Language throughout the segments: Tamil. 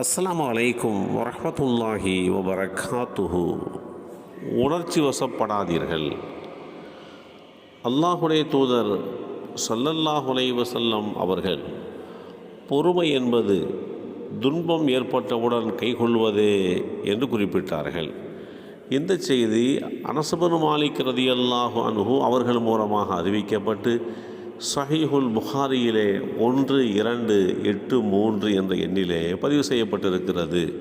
அஸ்லாம் வலைக்கும் வரமத்துல்லாஹி வபரகாத்துஹு. உணர்ச்சி வசப்படாதீர்கள். அல்லாஹுடைய தூதர் சல்லல்லாஹுலை வசல்லம் அவர்கள் பொறுமை என்பது துன்பம் ஏற்பட்டவுடன் கைகொள்வதே என்று குறிப்பிட்டார்கள். இந்த செய்தி அனசபனு மாலிக் ரதியல்லாஹு அனுகு அவர்கள் மூலமாக அறிவிக்கப்பட்டு சஹீஹுல் புகாரியிலே ஒன்று இரண்டு எட்டு மூன்று என்ற எண்ணிலே பதிவு செய்யப்பட்டிருக்கிறது.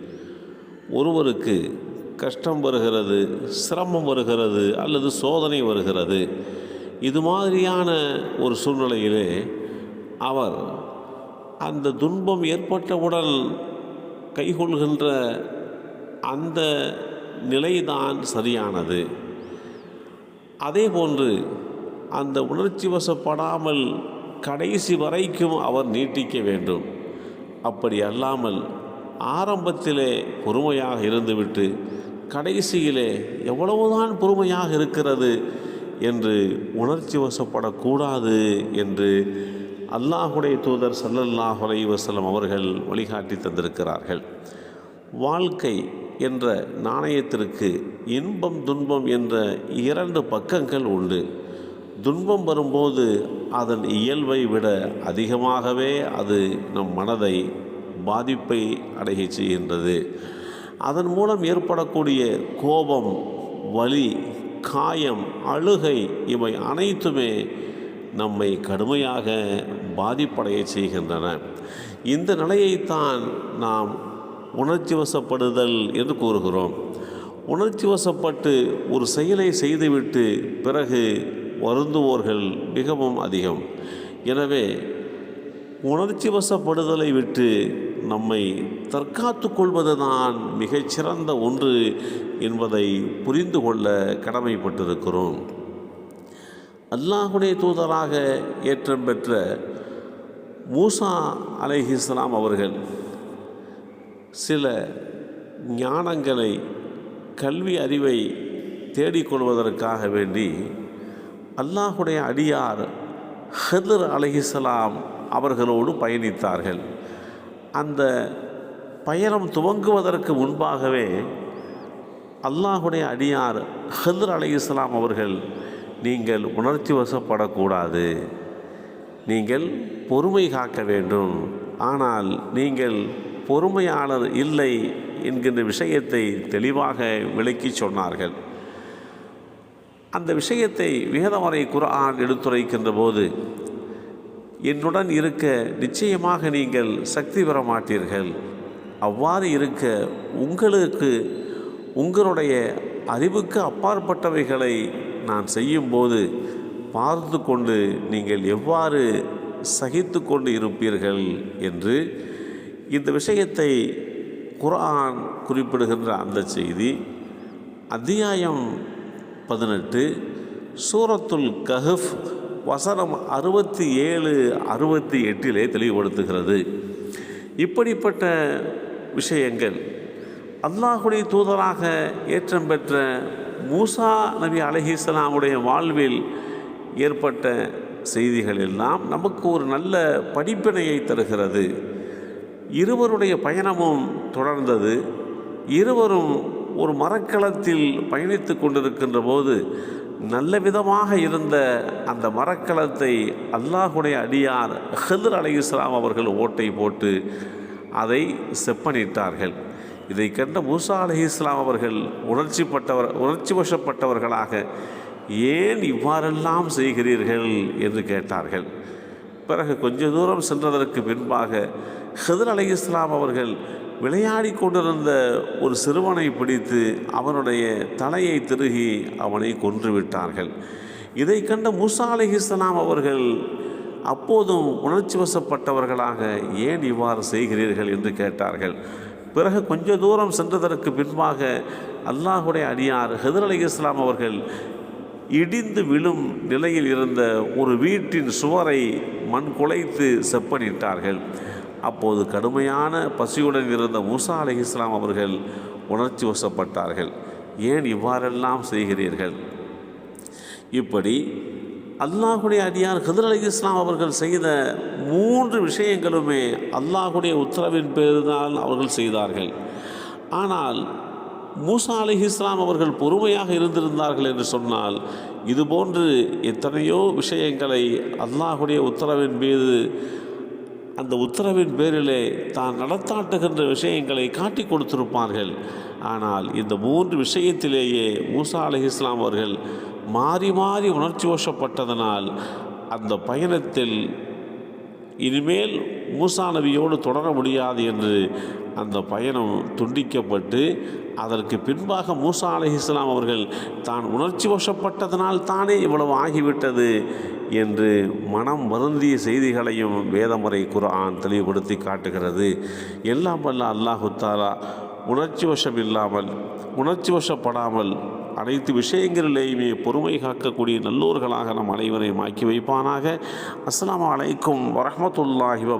ஒருவருக்கு கஷ்டம் வருகிறது சிரமம் வருகிறது அல்லது சோதனை வருகிறது இது மாதிரியான ஒரு சூழ்நிலையிலே அவர் அந்த துன்பம் ஏற்பட்டவுடன் கைகொள்கின்ற அந்த நிலைதான் சரியானது. அதே போன்று அந்த உணர்ச்சி வசப்படாமல் கடைசி வரைக்கும் அவர் நீட்டிக்க வேண்டும். அப்படி அல்லாமல் ஆரம்பத்திலே பொறுமையாக இருந்துவிட்டு கடைசியிலே எவ்வளவுதான் பொறுமையாக இருக்கிறது என்று உணர்ச்சி வசப்படக்கூடாது என்று அல்லாஹுடைய தூதர் சல்லல்லாஹ் வசலம் அவர்கள் வழிகாட்டி தந்திருக்கிறார்கள். வாழ்க்கை என்ற நாணயத்திற்கு இன்பம் துன்பம் என்ற இரண்டு பக்கங்கள் உண்டு. துன்பம் வரும்போது அதன் இயல்பை விட அதிகமாகவே அது நம் மனதை பாதிப்பை அடைய செய்கின்றது. அதன் மூலம் ஏற்படக்கூடிய கோபம் வலி காயம் அழுகை இவை அனைத்துமே நம்மை கடுமையாக பாதிப்படைய செய்கின்றன. இந்த நிலையைத்தான் நாம் உணர்ச்சி வசப்படுதல் என்று கூறுகிறோம். உணர்ச்சி வசப்பட்டு ஒரு செயலை செய்துவிட்டு பிறகு வருந்துவோர்கள் மிகவும் அதிகம். எனவே உணர்ச்சி வசப்படுதலை விட்டு நம்மை தற்காத்து கொள்வதுதான் மிகச்சிறந்த ஒன்று என்பதை புரிந்து கொள்ள கடமைப்பட்டிருக்கிறோம். அல்லாஹுடைய தூதராக ஏற்றம் பெற்ற மூசா அலைஹிஸ்லாம் அவர்கள் சில ஞானங்களை கல்வி அறிவை தேடிக்கொள்வதற்காக வேண்டி அல்லாஹுடைய அடியார் ஹெதர் அலஹிசலாம் அவர்களோடு பயணித்தார்கள். அந்த பயணம் துவங்குவதற்கு முன்பாகவே அல்லாஹுடைய அடியார் ஹெதர் அலைஹிஸ்லாம் அவர்கள் நீங்கள் உணர்ச்சி வசப்படக்கூடாது. நீங்கள் பொறுமை காக்க வேண்டும். ஆனால் நீங்கள் பொறுமையாளர் இல்லை என்கின்ற விஷயத்தை தெளிவாக விளக்கி சொன்னார்கள். அந்த விஷயத்தை வேதவரை குரான் எடுத்துரைக்கின்ற போது என்னுடன் இருக்க நிச்சயமாக நீங்கள் சக்தி பெற மாட்டீர்கள். அவ்வாறு இருக்க உங்களுக்கு உங்களுடைய அறிவுக்கு அப்பாற்பட்டவைகளை நான் செய்யும்போது பார்த்து கொண்டு நீங்கள் எவ்வாறு சகித்து கொண்டு இருப்பீர்கள் என்று இந்த விஷயத்தை குரான் குறிப்பிடுகின்ற அந்த செய்தி அத்தியாயம் பதினெட்டு சூரத்துல் கஹஃப் வசனம் அறுபத்தி ஏழு அறுபத்தி எட்டிலே தெளிவுபடுத்துகிறது. இப்படிப்பட்ட விஷயங்கள் அல்லாஹுடைய தூதராக ஏற்றம் பெற்ற மூசா நபி அலஹிஸ்லாமுடைய வாழ்வில் ஏற்பட்ட செய்திகள் எல்லாம் நமக்கு ஒரு நல்ல படிப்பினையை தருகிறது. இருவருடைய பயணமும் தொடர்ந்தது. இருவரும் ஒரு மரக்களத்தில் பயணித்து கொண்டிருக்கின்ற போது நல்ல விதமாக இருந்த அந்த மரக்களத்தை அல்லாஹுடைய அடியார் ஹெதர் அலி இஸ்லாம் அவர்கள் ஓட்டை போட்டு அதை செப்பனிட்டார்கள். இதை கண்ட மூசா அலி இஸ்லாம் அவர்கள் உணர்ச்சி பட்டவர் உணர்ச்சி வசப்பட்டவர்களாக ஏன் இவ்வாறெல்லாம் செய்கிறீர்கள் என்று கேட்டார்கள். பிறகு கொஞ்ச தூரம் சென்றதற்கு பின்பாக ஹெதர் அலி இஸ்லாம் அவர்கள் விளையாடி கொண்டிருந்த ஒரு சிறுவனை பிடித்து அவனுடைய தலையை திருகி அவனை கொன்று விட்டார்கள். இதை கண்ட மூசா அலி இஸ்லாம் அவர்கள் அப்போதும் உணர்ச்சி வசப்பட்டவர்களாக ஏன் இவ்வாறு செய்கிறீர்கள் என்று கேட்டார்கள். பிறகு கொஞ்ச தூரம் சென்றதற்கு பின்பாக அல்லாஹுடைய அடியார் ஹெதர் அலி இஸ்லாம் அவர்கள் இடிந்து விழும் நிலையில் இருந்த ஒரு வீட்டின் சுவரை மண் குலைத்து செப்பனிட்டார்கள். அப்போது கடுமையான பசியுடன் இருந்த மூசா அலி இஸ்லாம் அவர்கள் உணர்ச்சி வசப்பட்டார்கள். ஏன் இவ்வாறெல்லாம் செய்கிறீர்கள்? இப்படி அல்லாஹுடைய அடியார் கதிர் அலி இஸ்லாம் அவர்கள் செய்த மூன்று விஷயங்களுமே அல்லாஹுடைய உத்தரவின் பேருதான் அவர்கள் செய்தார்கள். ஆனால் மூசா அலி இஸ்லாம் அவர்கள் பொறுமையாக இருந்திருந்தார்கள் என்று சொன்னால் இதுபோன்று எத்தனையோ விஷயங்களை அல்லாஹுடைய உத்தரவின் மீது அந்த உத்தரவின் பேரிலே தான் நடத்தாட்டுகின்ற விஷயங்களை காட்டி கொடுத்திருப்பார்கள். ஆனால் இந்த மூன்று விஷயத்திலேயே மூசா அலி இஸ்லாம் அவர்கள் மாறி மாறி உணர்ச்சி வசப்பட்டதனால் அந்த பயணத்தில் இனிமேல் மூசா நபியோடு தொடர முடியாது என்று அந்த பயணம் துண்டிக்கப்பட்டு அதற்கு பின்பாக மூசா அலி இஸ்லாம் அவர்கள் தான் உணர்ச்சி வசப்பட்டதனால் தானே இவ்வளவு ஆகிவிட்டது? என்று மனம் வருந்திய செய்திகளையும் வேதமுறை குரான் தெளிவுபடுத்தி காட்டுகிறது. எல்லாம் வல்ல அல்லாஹு தாலா உணர்ச்சி வசம் இல்லாமல் உணர்ச்சி வசப்படாமல் அனைத்து விஷயங்களிலேயுமே பொறுமை காக்கக்கூடிய நல்லோர்களாக நம் அனைவரையும் ஆக்கி வைப்பானாக. அஸ்லாம் அலைக்கும் வரஹ்மத்துல்லாஹி வ